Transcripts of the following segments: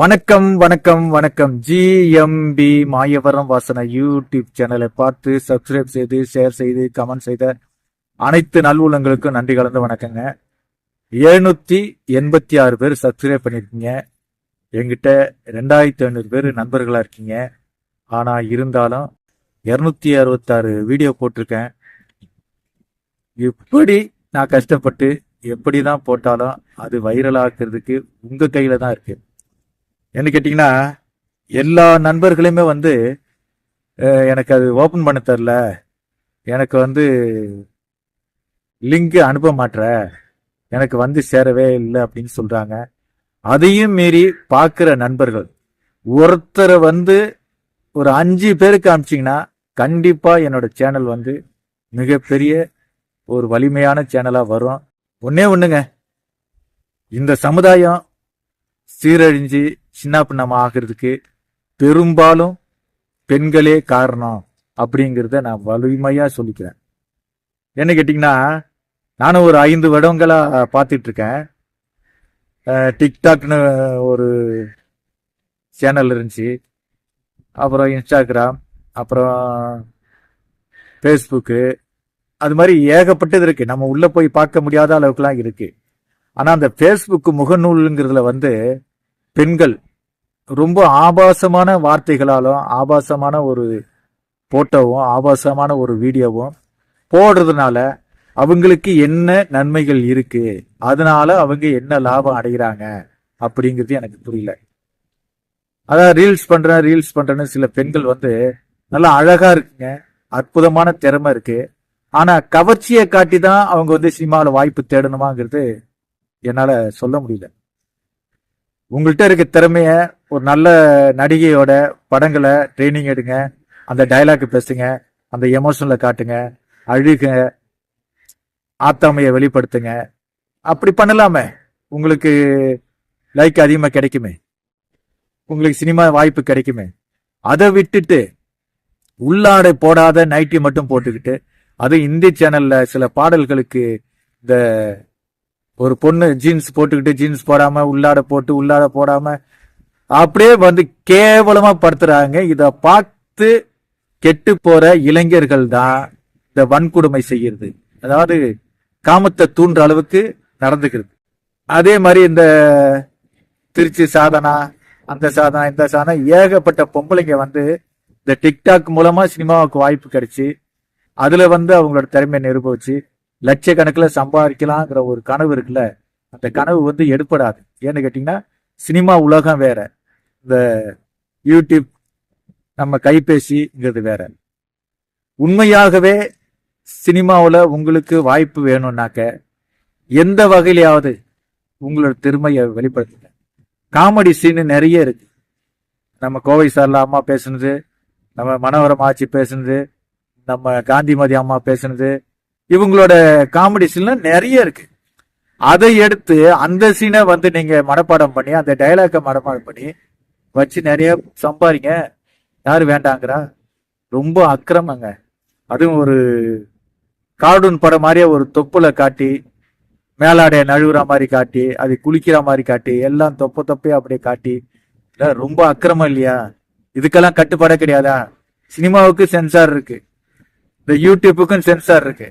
வணக்கம் வணக்கம் வணக்கம். ஜிஎம்பி மாயவரம் வாசனை யூடியூப் சேனலை பார்த்து சப்ஸ்கிரைப் செய்து ஷேர் செய்து கமெண்ட் செய்த அனைத்து நல்வுள்ளங்களுக்கும் நன்றி கலந்து வணக்கங்க. எழுநூத்தி எண்பத்தி ஆறு பேர் சப்ஸ்கிரைப் பண்ணியிருக்கீங்க எங்கிட்ட ரெண்டாயிரத்தி ஐநூறு பேர் நண்பர்களா இருக்கீங்க. ஆனா இருந்தாலும் இருநூத்தி அறுபத்தாறு வீடியோ போட்டிருக்கேன். எப்படி நான் கஷ்டப்பட்டு எப்படி தான் போட்டாலும் அது வைரல் ஆக்குறதுக்கு உங்க கையில தான் இருக்கு. என்ன கேட்டிங்கன்னா எல்லா நண்பர்களுமே வந்து எனக்கு அது ஓப்பன் பண்ண தெரில. எனக்கு வந்து லிங்க் அனுப்ப மாட்ற. எனக்கு வந்து சேரவே இல்லை அப்படின்னு சொல்கிறாங்க அதையும் மீறி பார்க்குற நண்பர்கள். ஒருத்தரை வந்து ஒரு அஞ்சு பேருக்கு அனுப்பிச்சிங்கன்னா கண்டிப்பாக என்னோட சேனல் வந்து மிகப்பெரிய ஒரு வலிமையான சேனலாக வரும். ஒன்றே ஒன்றுங்க இந்த சமுதாயம் சீரழிஞ்சு சின்ன பின்னமா ஆகிறதுக்கு பெரும்பாலும் பெண்களே காரணம் அப்படிங்கிறத நான் வலிமையாக சொல்லிக்கிறேன். என்ன கேட்டிங்கன்னா நானும் ஒரு ஐந்து வருடங்களாக பார்த்துட்ருக்கேன். டிக்டாக்னு ஒரு சேனல் இருந்துச்சு. அப்புறம் இன்ஸ்டாகிராம் அப்புறம் ஃபேஸ்புக்கு அது மாதிரி ஏகப்பட்டது இருக்குது நம்ம உள்ளே போய் பார்க்க முடியாத அளவுக்குலாம் இருக்குது ஆனால் அந்த ஃபேஸ்புக் முகநூலுங்கிறதுல வந்து பெண்கள் ரொம்ப ஆபாசமான வார்த்தைகளாலும் ஆபாசமான ஒரு போட்டோவும் ஆபாசமான ஒரு வீடியோவும் போடுறதுனால அவங்களுக்கு என்ன நன்மைகள் இருக்கு? அதனால அவங்க என்ன லாபம் அடைகிறாங்க? அப்படிங்கிறது எனக்கு புரியல. அதான் ரீல்ஸ் பண்றேன் ரீல்ஸ் பண்றேன்னு சில பெண்கள் வந்து நல்லா அழகா இருக்குங்க. அற்புதமான திறமை இருக்கு. ஆனா கவர்ச்சியை காட்டி தான் அவங்க வந்து சினிமாவில் வாய்ப்பு தேடணுமாங்கிறது என்னால சொல்ல முடியல. உங்கள்கிட்ட இருக்க திறமைய ஒரு நல்ல நடிகையோட படங்களை ட்ரைனிங் எடுங்க. அந்த டைலாக் பேசுங்க. அந்த எமோஷனில் காட்டுங்க. அழுக ஆத்தாமையை வெளிப்படுத்துங்க. அப்படி பண்ணலாமே. உங்களுக்கு லைக் அதிகமாக கிடைக்குமே. உங்களுக்கு சினிமா வாய்ப்பு கிடைக்குமே. அதை விட்டுட்டு உள்ளாடை போடாத நைட்டி மட்டும் போட்டுக்கிட்டு அது இந்தி சேனல்ல சில பாடல்களுக்கு இந்த ஒரு பொண்ணு ஜீன்ஸ் போட்டுக்கிட்டு ஜீன்ஸ் போடாம உள்ளாட போட்டு உள்ளாட போடாம அப்படியே வந்து கேவலமா படுத்துறாங்க. இத பார்த்து கெட்டு போற இளைஞர்கள் தான் இந்த வன்கொடுமை செய்யறது அதாவது காமத்தை தூண்டுற அளவுக்கு நடந்துக்கிறது. அதே மாதிரி இந்த திருச்சி சாதனா அந்த சாதனா இந்த சாதனா ஏகப்பட்ட பொம்பளைங்க வந்து இந்த டிக்டாக் மூலமா சினிமாவுக்கு வாய்ப்பு கிடைச்சி அதுல வந்து அவங்களோட திறமையை நிரூபிச்சு லட்சக்கணக்கில் சம்பாதிக்கலாங்கிற ஒரு கனவு இருக்குல்ல அந்த கனவு வந்து எடுப்படாது ஏன்னு கேட்டிங்கன்னா சினிமா உலகம் வேற. இந்த யூடியூப் நம்ம கைபேசிங்கிறது வேற. உண்மையாகவே சினிமாவில் உங்களுக்கு வாய்ப்பு வேணும்னாக்க எந்த வகையிலையாவது உங்களோட திறமையை வெளிப்படுத்துங்க. காமெடி சீனு நிறைய இருக்கு. நம்ம கோவை சார்ல அம்மா பேசுனது நம்ம மனோகரம் ஆட்சி பேசுனது நம்ம காந்திமதி அம்மா பேசுனது இவங்களோட காமெடி சீன்லாம் நிறைய இருக்கு. அதை எடுத்து அந்த சீனை வந்து நீங்க மனப்பாடம் பண்ணி அந்த டைலாக்கை மனப்பாடம் பண்ணி வச்சு நிறைய சம்பாதிங்க. யாரு வேண்டாங்கிறா? ரொம்ப அக்கிரமங்க. அதுவும் ஒரு கார்டூன் படம் மாதிரியே ஒரு தொப்புல காட்டி மேலாடைய நழுவுற மாதிரி காட்டி அது குளிக்கிற மாதிரி காட்டி எல்லாம் தொப்ப தொப்பையா அப்படியே காட்டி இல்ல, ரொம்ப அக்கிரமம் இல்லையா? இதுக்கெல்லாம் கட்டுப்பாடே கிடையாதா? சினிமாவுக்கு சென்சார் இருக்கு. இந்த யூடியூப்புக்கும் சென்சார் இருக்கு.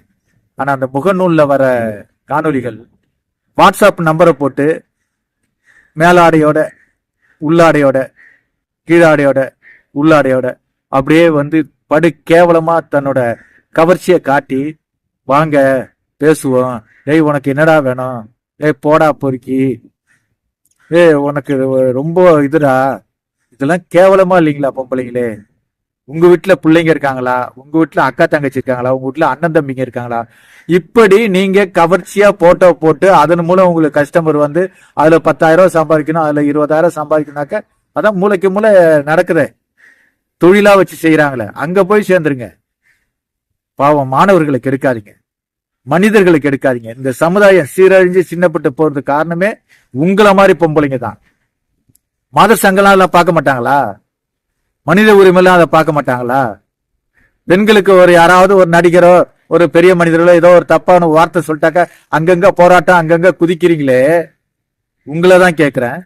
ஆனா அந்த முகநூல்ல வர காணொளிகள் வாட்ஸ்அப் நம்பரை போட்டு மேலாடையோட உள்ளாடையோட கீழாடையோட உள்ளாடையோட அப்படியே வந்து படு கேவலமா தன்னோட கவர்ச்சியை காட்டி வாங்க பேசுவோம். டேய் உனக்கு என்னடா வேணும்? டேய் போடா பொறுக்கி. ஏய் உனக்கு ரொம்ப இதுடா. இதெல்லாம் கேவலமா இல்லைங்களா பொம்பளைங்களே? உங்க வீட்டுல பிள்ளைங்க இருக்காங்களா? உங்க வீட்டுல அக்கா தங்கச்சி இருக்காங்களா? உங்க வீட்டுல அண்ணன் தம்பிங்க இருக்காங்களா? இப்படி நீங்க கவர்ச்சியா போட்டோ போட்டு அதன் மூலம் உங்களுக்கு கஸ்டமர் வந்து அதுல பத்தாயிரம் ரூபாய் சம்பாதிக்கணும் அதுல இருபதாயிரம் சம்பாதிக்கணும்னாக்க அதான் மூளைக்கு மூளை நடக்குதே. தொழிலா வச்சு செய்யறாங்களே அங்க போய் சேர்ந்துருங்க. பாவம் மாணவர்களுக்கு எடுக்காதீங்க. மனிதர்களுக்கு எடுக்காதீங்க. இந்த சமுதாயம் சீரழிஞ்சு சின்னப்பட்டு போறது காரணமே உங்களை மாதிரி பொம்பளைங்க தான். மத சங்கம்லாம் பார்க்க மாட்டாங்களா? மனித உரிமைலாம் அதை பார்க்க மாட்டாங்களா? பெண்களுக்கு ஒரு யாராவது ஒரு நடிகரோ ஒரு பெரிய மனிதர்களோ ஏதோ ஒரு தப்பான வார்த்தை சொல்லிட்டாக்க அங்கங்க போராட்டம் அங்கங்க குதிக்கிறீங்களே. உங்களை தான் கேட்குறேன்.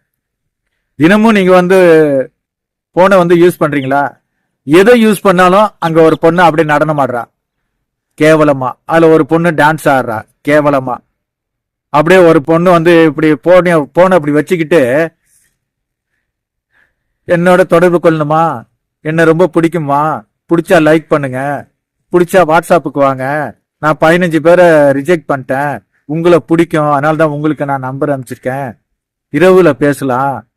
தினமும் நீங்க வந்து போனை வந்து யூஸ் பண்றீங்களா? எதை யூஸ் பண்ணாலும் அங்க ஒரு பொண்ணு அப்படியே நடனம் ஆடுறா. கேவலமா. அதுல ஒரு பொண்ணு டான்ஸ் ஆடுறா. கேவலமா. அப்படியே ஒரு பொண்ணு வந்து இப்படி போன போனை அப்படி வச்சுக்கிட்டு என்னோட தொடர்பு கொள்ளணுமா? என்ன ரொம்ப பிடிக்குமா? பிடிச்சா லைக் பண்ணுங்க. பிடிச்சா வாட்ஸ்அப்புக்கு வாங்க. நான் பதினஞ்சு பேரை ரிஜெக்ட் பண்ணிட்டேன். உங்களை பிடிக்கும். அதனால தான் உங்களுக்கு நான் நம்பர் அனுப்பிச்சிருக்கேன். இரவுல பேசலாம்.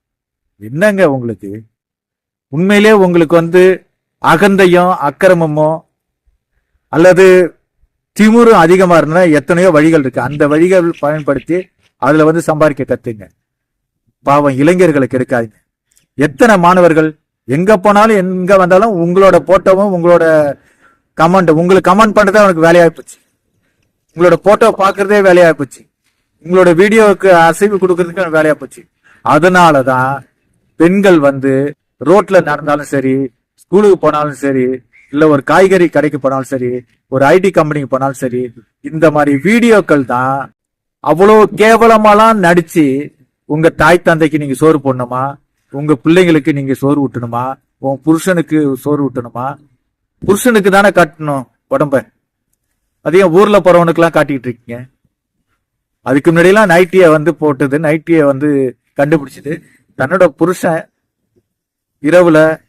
என்னங்க உங்களுக்கு? உண்மையிலே உங்களுக்கு வந்து அகந்தையும் அக்கிரமமோ அல்லது திமுறும் அதிகமா இருந்தா எத்தனையோ வழிகள் இருக்கு. அந்த வழிகள் பயன்படுத்தி அதுல வந்து சம்பாதிக்க கத்துங்க. பாவம் இளைஞர்களுக்கு இருக்காதுங்க எத்தனை மாணவர்கள் எங்க போனாலும் எங்க வந்தாலும் உங்களோட போட்டோவும் உங்களோட கமெண்ட் உங்களுக்கு கமெண்ட் பண்றதே அவனுக்கு வேலையாகி போச்சு உங்களோட போட்டோ பாக்குறதே வேலையா போச்சு உங்களோட வீடியோவுக்கு அசைவு கொடுக்கறதுக்கு வேலையா போச்சு அதனாலதான் பெண்கள் வந்து ரோட்ல நடந்தாலும் சரி ஸ்கூலுக்கு போனாலும் சரி இல்ல ஒரு காய்கறி கடைக்கு போனாலும் சரி ஒரு ஐடி கம்பெனிக்கு போனாலும் சரி இந்த மாதிரி வீடியோக்கள் தான் அவ்வளோ கேவலமாலாம் நடிச்சு உங்க தாய் தந்தைக்கு நீங்க சோறு போடணுமா? உங்க பிள்ளைங்களுக்கு நீங்க சோறு ஊட்டணுமா? உன் புருஷனுக்கு சோறு ஊட்டணுமா? புருஷனுக்கு தானே காட்டணும் உடம்ப. அதையும் ஊர்ல போறவனுக்குலாம் காட்டிக்கிட்டு இருக்கீங்க. அதுக்கு முன்னாடியெல்லாம் நைட்டியை வந்து போட்டது நைட்டியை வந்து கண்டுபிடிச்சது. தன்னோட புருஷன் இரவுல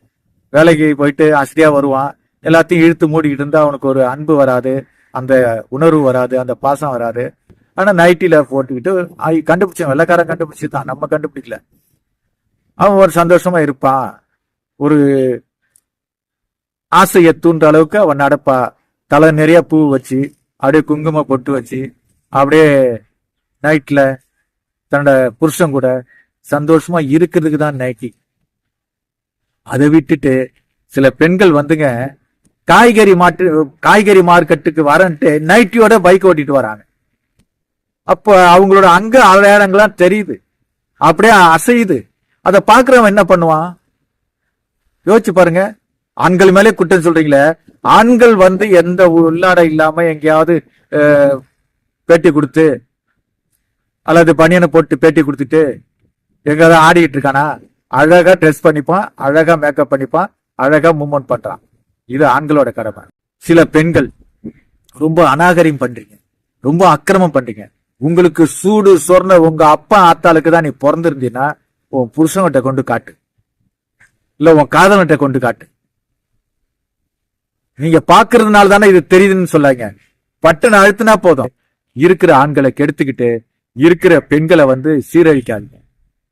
வேலைக்கு போயிட்டு அசதியா வருவான். எல்லாத்தையும் இழுத்து மூடிக்கிட்டு இருந்தா அவனுக்கு ஒரு அன்பு வராது அந்த உணர்வு வராது அந்த பாசம் வராது. ஆனா நைட்டில போட்டுக்கிட்டு ஐ- கண்டுபிடிச்சவன் வெள்ளக்காரன் கண்டுபிடிச்சு தான் நம்ம கண்டுபிடிக்கல. அவன் ஒரு சந்தோஷமா இருப்பான். ஒரு ஆசையை தூண்டுற அளவுக்கு அவன் நடப்பா. தலை நிறைய பூ வச்சு அப்படியே குங்கும பொட்டு வச்சு அப்படியே நைட்ல தன்னோட புருஷன் கூட சந்தோஷமா இருக்கிறதுக்கு தான் நைட்டி அதை விட்டுட்டு சில பெண்கள் வந்துங்க காய்கறி மாட்டு காய்கறி மார்க்கெட்டுக்கு வரன்ட்டு நைட்டியோட பைக் ஓட்டிட்டு வராங்க. அப்போ அவங்களோட அங்க அடையாளங்கள்லாம் தெரியுது. அப்படியே அசையுது. அதை பார்க்குறவன் என்ன பண்ணுவான்? யோசிச்சு பாருங்க. ஆண்கள் மேலே குற்றம் சொல்றீங்களே. ஆண்கள் வந்து எந்த உள்ளாடை இல்லாம எங்கேயாவது பேட்டி கொடுத்து அல்லது பனியனை போட்டு பேட்டி கொடுத்துட்டு எங்கேயாவது ஆடிக்கிட்டு இருக்கானா? அழகா ட்ரெஸ் பண்ணிப்பான் அழகா மேக்கப் பண்ணிப்பான் அழகா மூவ்மெண்ட் பண்றான். இது ஆண்களோட கடமை. சில பெண்கள் ரொம்ப அநாகரியம் பண்றீங்க. ரொம்ப அக்கிரமம் பண்றீங்க. உங்களுக்கு சூடு சொர்ண உங்க அப்பா ஆத்தாளுக்கு தான் நீ பிறந்திருந்தீங்கன்னா உன் புருஷன்கிட்ட கொண்டு காட்டு. இல்ல உன் காதலன்கிட்ட கொண்டு காட்டு. நீங்க பாக்குறதுனால தானே இது தெரியுதுன்னு சொல்லாங்க பட்டனை அழுத்தினா போதும். இருக்கிற ஆண்களை கெடுத்துக்கிட்டு இருக்கிற பெண்களை வந்து சீரழிக்காதீங்க.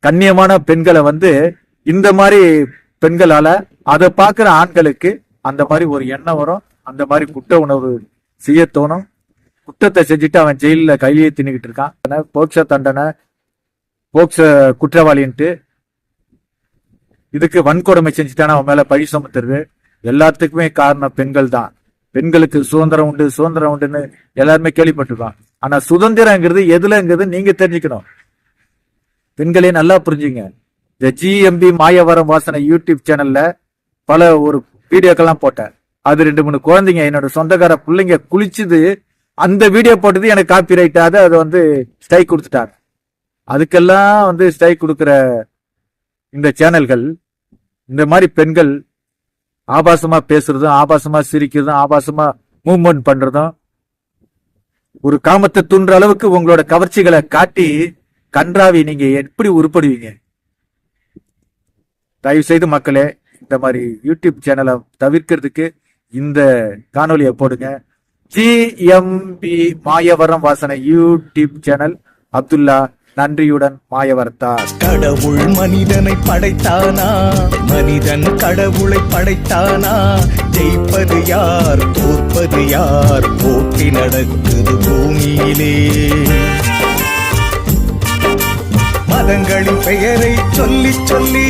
கண்ணியமான பெண்களை வந்து இந்த மாதிரி பெண்களால அதை பார்க்குற ஆண்களுக்கு அந்த மாதிரி ஒரு எண்ணம் வரும். அந்த மாதிரி குற்ற உணவு செய்ய தோணும். குற்றத்தை செஞ்சுட்டு அவன் ஜெயில கையிலேயே தின்னுக்கிட்டு இருக்கான். போக்ச தண்டனை போக்ச குற்றவாளின்ட்டு இதுக்கு வன்கொடுமை செஞ்சுட்டானா அவன் மேல பழி சுமத்துறது? எல்லாத்துக்குமே காரணம் பெண்கள் தான் பெண்களுக்கு சுதந்திரம் உண்டு சுதந்திரம் உண்டுன்னு எல்லாருமே கேள்விப்பட்டிருக்கோம். ஆனா சுதந்திரங்கிறது எதுலங்கிறது நீங்க தெரிஞ்சுக்கணும். பெண்களே நல்லா புரிஞ்சுங்க. இந்த ஜிஎம்பி மாயவரம் வாசனை யூடியூப் சேனல்ல பல ஒரு வீடியோக்கெல்லாம் போட்டேன். அது ரெண்டு மூணு குழந்தைங்க என்னோட சொந்தக்கார பிள்ளைங்க குளிச்சுது அந்த வீடியோ போட்டது எனக்கு காப்பி ரைட் அதை வந்து ஸ்டைக் கொடுத்துட்டாங்க. அதுக்கெல்லாம் வந்து ஸ்ட்ரைக் கொடுக்குற இந்த சேனல்கள் இந்த மாதிரி பெண்கள் ஆபாசமா பேசுறதும் ஆபாசமா சிரிக்கிறதும் ஆபாசமா மூவ்மெண்ட் பண்றதும் ஒரு காமத்தை தூண்டுற அளவுக்கு உங்களோட கவர்ச்சிகளை காட்டி கன்றாவி நீங்க எப்படி உருப்படுவீங்க? தயவு செய்து மக்களே இந்த மாதிரி யூடியூப் சேனலை தவிர்க்கிறதுக்கு இந்த காணொலியை போடுங்க. ஜிஎம்பி மாயவரம் வாசனை யூடியூப் சேனல் அப்துல்லா நன்றியுடன் மாயவர்த்தார். கடவுள் மனிதனை படைத்தானா? மனிதன் கடவுளை படைத்தானா? ஜெயிப்பது யார் தோற்பது யார்? போட்டி நடக்குது பூமியிலே. மதங்களின் பெயரை சொல்லி சொல்லி